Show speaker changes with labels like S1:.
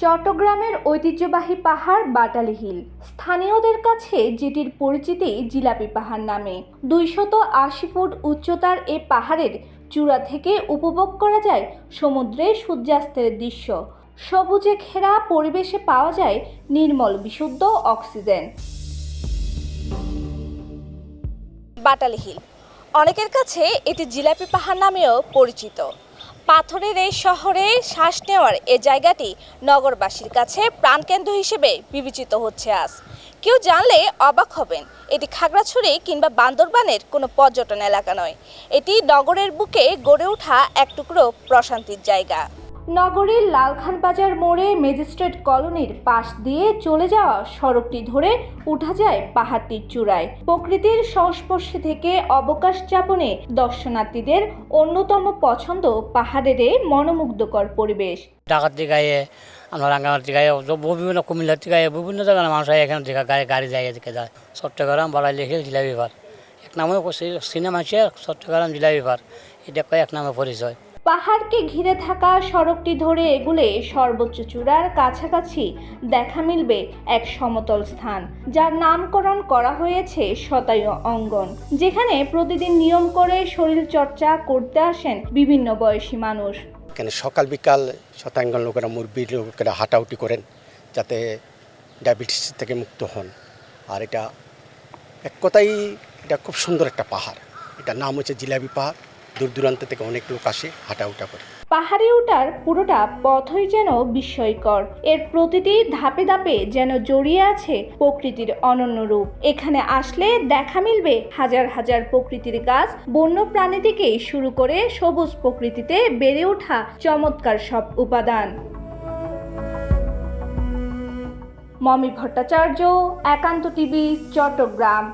S1: চট্টগ্রামের ঐতিহ্যবাহী পাহাড় বাটালি হিল। স্থানীয়দের কাছে যেটির পরিচিতি জিলাপি পাহাড় নামে। দুইশত আশি ফুট উচ্চতার এ পাহাড়ের চূড়া থেকে উপভোগ করা যায় সমুদ্রে সূর্যাস্তের দৃশ্য। সবুজে ঘেরা পরিবেশে পাওয়া যায় নির্মল বিশুদ্ধ অক্সিজেন। বাটালি হিল। অনেকের কাছে এটি জিলাপি পাহাড় নামেও পরিচিত। পাথরের এই শহরে শ্বাস নেওয়ার এ জায়গাটি নগরবাসীর কাছে প্রাণকেন্দ্র হিসেবে বিবেচিত হচ্ছে আজ। কেউ জানলে অবাক হবেন, এটি খাগড়াছড়ি কিংবা বান্দরবানের কোনো পর্যটন এলাকা নয়। এটি নগরের বুকে গড়ে ওঠা এক টুকরো প্রশান্তির জায়গা। নগরীর লালখান বাজার মোড়ে ম্যাজিস্ট্রেট কলোনির পাশ দিয়ে চলে যাওয়া সড়কটি ধরে উঠা যায় পাহাড়টির চূড়ায়। প্রকৃতির সংস্পর্শে থেকে অবকাশ যাপনে দর্শনার্থীদের অন্যতম পছন্দ পাহাড়ের এই মনোমুগ্ধকর পরিবেশ।
S2: ঢাকার আয়ে আমরা রাঙ্গামাটির আয়ে বিভিন্ন কুমিল্লার আয়ে বিভিন্ন জায়গার মানুষ এখানে দিকে গাড়ি গাড়ি যায় এদিকে যায়। চট্টগ্রাম বাড়াইলে হিল জিলাপি পার এক নামে সিনেমা আছে চট্টগ্রাম জিলাপি পার এটা এক নামে পরিচয়।
S1: পাহাড়কে ঘিরে থাকা সড়কটি ধরে এগুলে সর্বোচ্চ চূড়ার কাছাকাছি দেখা মিলবে এক সমতল স্থান, যার নামকরণ করা হয়েছে শতায়ু অঙ্গন, যেখানে প্রতিদিন নিয়ম করে শরীর চর্চা করতে আসেন বিভিন্ন বয়সী মানুষ।
S3: এখানে সকাল বিকাল শতাঙ্গন লোকেরা মুরব্বী লোকেরা হাঁটাউটি করেন, যাতে ডায়াবেটিস থেকে মুক্ত হন। আর এটা এক কথাই এটা খুব সুন্দর একটা পাহাড়। এটার নাম হচ্ছে জিলাপি পাহাড়। দূর দূরান্ত থেকে অনেক লোক আসে হাঁটাউটা করে।
S1: পাহাড়ে ওঠার পুরোটা পথই যেন বিস্ময়কর। এর প্রতিটি ধাপে ধাপে যেন জড়িয়ে আছে প্রকৃতির অনন্য রূপ। এখানে আসলে দেখা মিলবে হাজার হাজার প্রকৃতির গাছ বন্য প্রাণী থেকে শুরু করে সবুজ প্রকৃতিতে বেড়ে ওঠা চমৎকার সব উপাদান। মমি ভট্টাচার্য, একান্ত টিভি, চট্টগ্রাম।